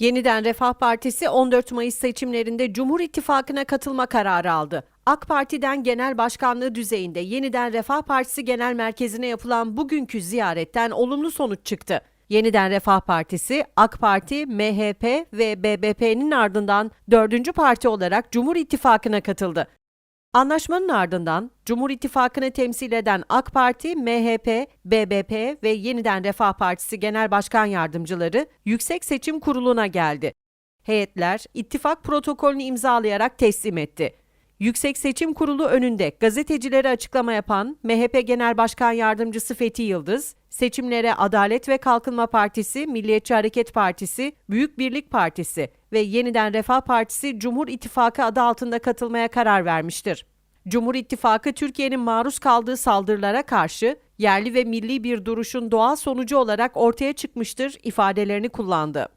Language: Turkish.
Yeniden Refah Partisi 14 Mayıs seçimlerinde Cumhur İttifakı'na katılma kararı aldı. AK Parti'den genel başkanlığı düzeyinde Yeniden Refah Partisi Genel Merkezi'ne yapılan bugünkü ziyaretten olumlu sonuç çıktı. Yeniden Refah Partisi, AK Parti, MHP ve BBP'nin ardından dördüncü parti olarak Cumhur İttifakı'na katıldı. Anlaşmanın ardından Cumhur İttifakı'nı temsil eden AK Parti, MHP, BBP ve Yeniden Refah Partisi Genel Başkan Yardımcıları Yüksek Seçim Kurulu'na geldi. Heyetler ittifak protokolünü imzalayarak teslim etti. Yüksek Seçim Kurulu önünde gazetecilere açıklama yapan MHP Genel Başkan Yardımcısı Fethi Yıldız, seçimlere Adalet ve Kalkınma Partisi, Milliyetçi Hareket Partisi, Büyük Birlik Partisi ve Yeniden Refah Partisi Cumhur İttifakı adı altında katılmaya karar vermiştir. Cumhur İttifakı Türkiye'nin maruz kaldığı saldırılara karşı yerli ve milli bir duruşun doğal sonucu olarak ortaya çıkmıştır ifadelerini kullandı.